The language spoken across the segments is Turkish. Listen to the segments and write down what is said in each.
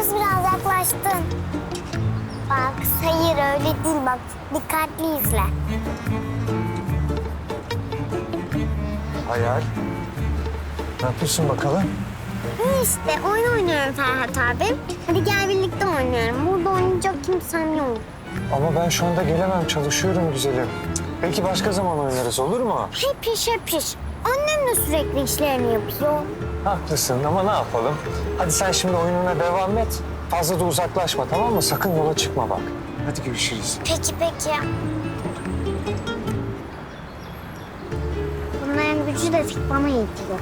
yaklaştın. Bak hayır öyle değil bak dikkatli izle. Hayal. Ne yapıyorsun bakalım? İyi işte oyun oynuyorum Ferhat abi. Hadi gel birlikte oynayalım. Burada oynayacak kimsem yok. Ama ben şu anda gelemem. Çalışıyorum güzelim. Belki başka zaman oynarız olur mu? Hep iş hep iş. Annem de sürekli işlerini yapıyor. Haklısın ama ne yapalım? Hadi sen şimdi oyununa devam et. Fazla da uzaklaşma tamam mı? Sakın yola çıkma bak. Hadi görüşürüz. Peki peki. Bunların gücü de bana yetiyor.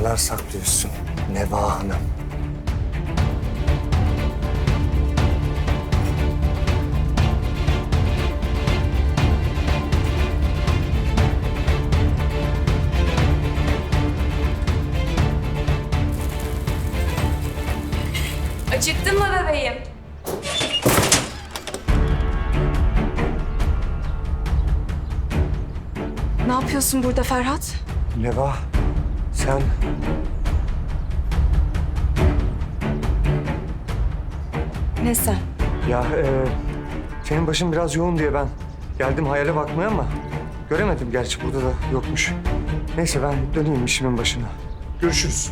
Neler saklıyorsun Neva Hanım. Acıktın mı bebeğim? Ne yapıyorsun burada Ferhat? Neva sen Ne sen? ya e, senin başın biraz yoğun diye ben geldim hayale bakmaya ama göremedim gerçi burada da yokmuş. Neyse ben döneyim işimin başına. Görüşürüz.